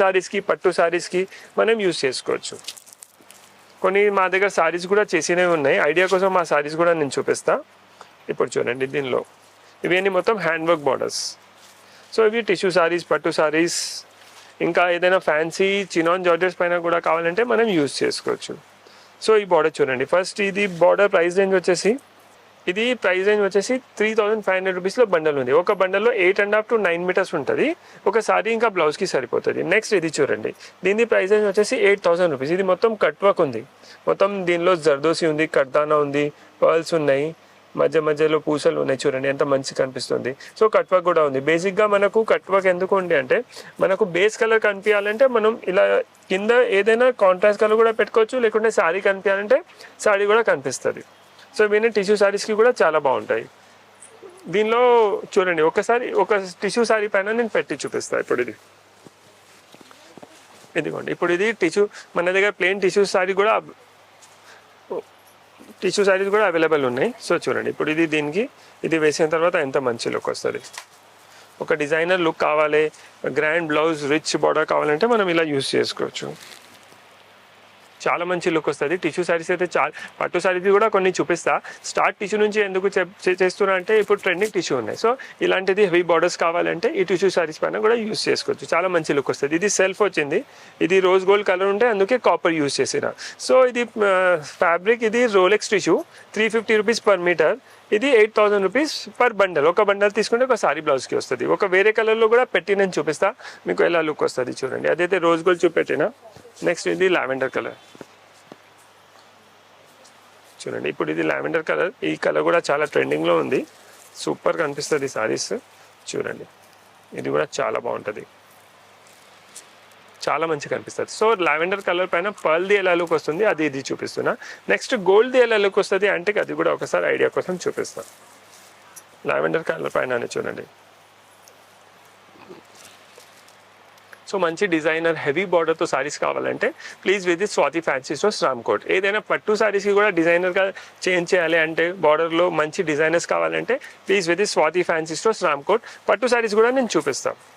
శారీస్కి పట్టు శారీస్కి మనం యూస్ చేసుకోవచ్చు. కొన్ని మా దగ్గర శారీస్ కూడా చేసినవి ఉన్నాయి. ఐడియా కోసం మా శారీస్ కూడా నేను చూపిస్తా. ఇప్పుడు చూడండి దీనిలో. ఇవన్నీ మొత్తం హ్యాండ్ వర్క్ బార్డర్స్. సో ఇవి టిష్యూ శారీస్ పట్టు శారీస్ ఇంకా ఏదైనా ఫ్యాన్సీ చినాన్ జార్జెస్ పైన కూడా కావాలంటే మనం యూస్ చేసుకోవచ్చు. సో ఈ బార్డర్ చూడండి. ఫస్ట్ ఇది బార్డర్ ప్రైస్ రేంజ్ వచ్చేసి ఇది ప్రైస్ రేంజ్ వచ్చేసి త్రీ థౌసండ్ ఫైవ్ హండ్రెడ్ రూపీస్లో బండల్ ఉంది. ఒక బండల్లో eight and half to nine metres ఉంటుంది. ఒక సారీ ఇంకా బ్లౌజ్కి సరిపోతుంది. నెక్స్ట్ ఇది చూడండి. దీని ప్రైస్ రేంజ్ వచ్చేసి ఎయిట్ థౌసండ్ రూపీస్ ఇది మొత్తం కట్ వర్క్ ఉంది. మొత్తం దీనిలో జర్దోసి ఉంది కర్దానా ఉంది పర్ల్స్ ఉన్నాయి. మధ్య మధ్యలో పూసలు ఉన్నాయి చూడండి. ఎంత మంచి కనిపిస్తుంది. సో కట్ వర్క్ కూడా ఉంది. బేసిక్గా మనకు కట్ వర్క్ ఎందుకు ఉంది అంటే మనకు బేస్ కలర్ కనిపించాలంటే మనం ఇలా కింద ఏదైనా కాంట్రాస్ట్ కలర్ కూడా పెట్టుకోవచ్చు. లేకుంటే శారీ కనిపించాలంటే శారీ కూడా కనిపిస్తుంది. సో ఇవన్నీ టిష్యూ శారీస్కి కూడా చాలా బాగుంటాయి. దీనిలో చూడండి ఒకసారి ఒక టిష్యూ శారీ పైన నేను పెట్టి చూపిస్తాను ఇప్పుడు ఇది. ఇదిగోండి ఇప్పుడు ఇది టిష్యూ మన దగ్గర ప్లెయిన్ టిష్యూ శారీ కూడా టిష్యూ శారీస్ కూడా అవైలబుల్ ఉన్నాయి. సో చూడండి ఇప్పుడు ఇది దీనికి ఇది వేసిన తర్వాత ఎంత మంచి లుక్ వస్తుంది. ఒక డిజైనర్ లుక్ కావాలి గ్రాండ్ బ్లౌజ్ రిచ్ బార్డర్ కావాలంటే మనం ఇలా యూస్ చేసుకోవచ్చు. చాలా మంచి లుక్ వస్తుంది. టిష్యూ శారీస్ అయితే చాలా పట్టు శారీస్ కూడా కొన్ని చూపిస్తా. స్టార్ట్ టిష్యూ నుంచి ఎందుకు చెప్- చే- చేస్తున్నా అంటే ఇప్పుడు ట్రెండింగ్ టిష్యూ ఉన్నాయి. సో ఇలాంటిది హెవీ బార్డర్స్ కావాలంటే ఈ టిష్యూ శారీస్ పైన కూడా యూస్ చేసుకోవచ్చు. చాలా మంచి లుక్ వస్తుంది. ఇది సెల్ఫ్ వచ్చింది. ఇది రోజ్ గోల్డ్ కలర్ ఉంటే అందుకే కాపర్ యూస్ చేసిన. సో ఇది ఫ్యాబ్రిక్ ఇది Rolex tissue three fifty rupees per metre ఇది eight thousand rupees per bundle ఒక బండల్ తీసుకుంటే ఒక సారీ బ్లౌజ్కి వస్తుంది. ఒక వేరే కలర్లో కూడా పెట్టి నేను చూపిస్తా. మీకు ఎలా లుక్ వస్తుంది చూడండి. అదైతే రోజ్ గోల్డ్ చూపెట్టిన. నెక్స్ట్ ఇది లావెండర్ కలర్ చూడండి ఇప్పుడు ఇది లావెండర్ కలర్ ఈ కలర్ కూడా చాలా ట్రెండింగ్లో ఉంది. సూపర్ కనిపిస్తుంది సారీస్ చూడండి. ఇది కూడా చాలా బాగుంటుంది. చాలా మంచి కనిపిస్తుంది. సో లావెండర్ కలర్ పైన పర్ల్ది ఎలా లుక్ వస్తుంది. అది ఇది చూపిస్తున్నా. నెక్స్ట్ గోల్డ్ది ఎలా లుక్ వస్తుంది. అంటే అది కూడా ఒకసారి ఐడియా కోసం చూపిస్తాను లావెండర్ కలర్ పైన చూడండి. సో మంచి డిజైనర్ హెవీ బార్డర్తో సారీస్ కావాలంటే please visit Swathi fancy stores Ramkote ఏదైనా పట్టు సారీస్కి కూడా డిజైనర్గా చేంజ్ చేయాలి అంటే బార్డర్లో మంచి డిజైనర్స్ కావాలంటే please visit Swathi fancy stores Ramkote పట్టు సారీస్ కూడా నేను చూపిస్తాను